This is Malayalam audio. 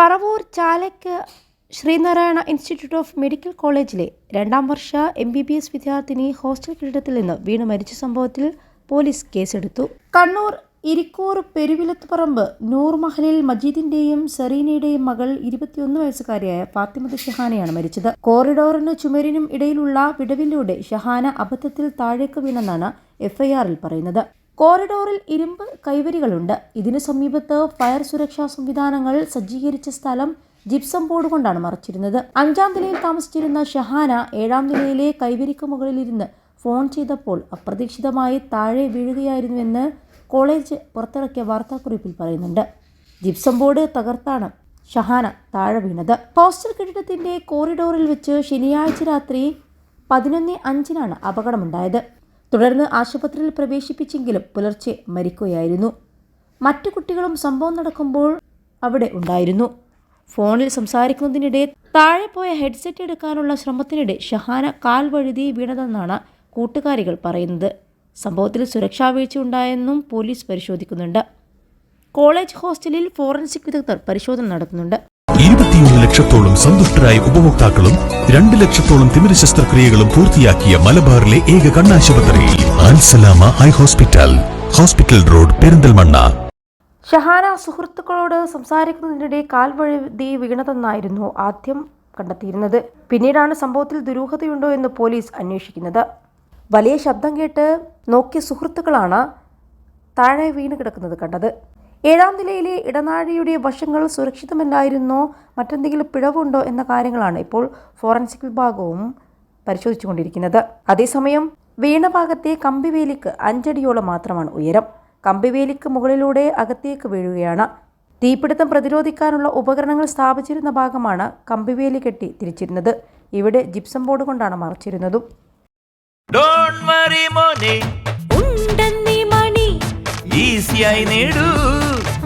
പറവൂർ ചാലയ്ക്ക് ശ്രീനാരായണ ഇൻസ്റ്റിറ്റ്യൂട്ട് ഓഫ് മെഡിക്കൽ കോളേജിലെ രണ്ടാം വർഷ എം ബി ബി എസ് വിദ്യാർത്ഥിനി ഹോസ്റ്റൽ കെട്ടിടത്തിൽ നിന്ന് വീണ് മരിച്ച സംഭവത്തിൽ പോലീസ് കേസെടുത്തു. കണ്ണൂർ ഇരിക്കൂർ പെരുവിലത്തുപറമ്പ് നൂർ മഹലിൽ മജീദിന്റെയും സെറീനയുടെയും മകൾ ഇരുപത്തിയൊന്ന് വയസ്സുകാരിയായ ഫാത്തിമത്ത് ഷഹാനയാണ് മരിച്ചത്. കോറിഡോറിനും ചുമരിനും ഇടയിലുള്ള വിടവിലൂടെ ഷഹാന അബദ്ധത്തിൽ താഴേക്ക് വീണെന്നാണ് എഫ്ഐആറിൽ പറയുന്നത്. കോറിഡോറിൽ ഇരുമ്പ് കൈവരികളുണ്ട്. ഇതിനു സമീപത്ത് ഫയർ സുരക്ഷാ സംവിധാനങ്ങൾ സജ്ജീകരിച്ച സ്ഥലം ജിപ്സം ബോർഡ് കൊണ്ടാണ് മറച്ചിരുന്നത്. അഞ്ചാം നിലയിൽ താമസിച്ചിരുന്ന ഷഹാന ഏഴാം നിലയിലെ കൈവരിക്ക് മുകളിലിരുന്ന് ഫോൺ ചെയ്തപ്പോൾ അപ്രതീക്ഷിതമായി താഴെ വീഴുകയായിരുന്നുവെന്ന് കോളേജ് പുറത്തിറക്കിയ വാർത്താക്കുറിപ്പിൽ പറയുന്നുണ്ട്. ജിപ്സം ബോർഡ് തകർത്താണ് ഷഹാന താഴെ വീണത്. ഹോസ്റ്റൽ കെട്ടിടത്തിന്റെ കോറിഡോറിൽ വെച്ച് ശനിയാഴ്ച രാത്രി പതിനൊന്ന് അഞ്ചിനാണ് അപകടമുണ്ടായത്. തുടർന്ന് ആശുപത്രിയിൽ പ്രവേശിപ്പിച്ചെങ്കിലും പുലർച്ചെ മരിക്കുകയായിരുന്നു. മറ്റു കുട്ടികളും സംഭവം നടക്കുമ്പോൾ അവിടെ ഉണ്ടായിരുന്നു. ഫോണിൽ സംസാരിക്കുന്നതിനിടെ താഴെ പോയ ഹെഡ്സെറ്റ് എടുക്കാനുള്ള ശ്രമത്തിനിടെ ഷഹാന കാൽ വഴുതി വീണതെന്നാണ് കൂട്ടുകാരികൾ പറയുന്നത്. സംഭവത്തിൽ സുരക്ഷാ വീഴ്ച ഉണ്ടായെന്നും പോലീസ് പരിശോധിക്കുന്നുണ്ട്. കോളേജ് ഹോസ്റ്റലിൽ ഫോറൻസിക് വിദഗ്ധർ പരിശോധന നടത്തുന്നുണ്ട്. ഇരുപത്തിയൊന്ന് ലക്ഷത്തോളം സന്തുഷ്ടരായ ഉപഭോക്താക്കളും രണ്ട് ലക്ഷത്തോളം തിമിര ശസ്ത്രക്രിയകളും പൂർത്തിയാക്കിയ മലബാറിലെ ഏക കണ്ണാശുപത്രി ആൻസലാമ high hospital. Hospital road Perinthalmanna. Shahana സുഹൃത്തുക്കളോട് സംസാരിക്കുന്നതിനിടെ കാൽവഴുതി വീണതെന്നായിരുന്നു ആദ്യം കണ്ടെത്തിയിരുന്നത്. പിന്നീടാണ് സംഭവത്തിൽ ദുരൂഹതയുണ്ടോ എന്ന് പോലീസ് അന്വേഷിക്കുന്നത്. വലിയ ശബ്ദം കേട്ട് നോക്കിയ സുഹൃത്തുക്കളാണ് താഴെ വീണ് കിടക്കുന്നത് കണ്ടത്. ഏഴാം നിലയിലെ ഇടനാഴിയുടെ വശങ്ങൾ സുരക്ഷിതമല്ലായിരുന്നോ? മറ്റെന്തെങ്കിലും പിഴവുണ്ടോ എന്ന കാര്യങ്ങളാണ് ഇപ്പോൾ ഫോറൻസിക് വിഭാഗവും പരിശോധിച്ചുകൊണ്ടിരിക്കുന്നത്. അതേസമയം വീണ ഭാഗത്തെ കമ്പിവേലിക്ക് അഞ്ചടിയോളം മാത്രമാണ് ഉയരം. കമ്പിവേലിക്ക് മുകളിലൂടെ അകത്തേക്ക് വീഴുകയാണ്. തീപിടുത്തം പ്രതിരോധിക്കാനുള്ള ഉപകരണങ്ങൾ സ്ഥാപിച്ചിരുന്ന ഭാഗമാണ് കമ്പിവേലി കെട്ടി തിരിച്ചിരുന്നത്. ഇവിടെ ജിപ്സം ബോർഡ് കൊണ്ടാണ് മറച്ചിരുന്നതും. ഡോണ്ട് വറി മോനെ. ഉണ്ടെന്നീ മണി. ഈസിയായി നേടൂ.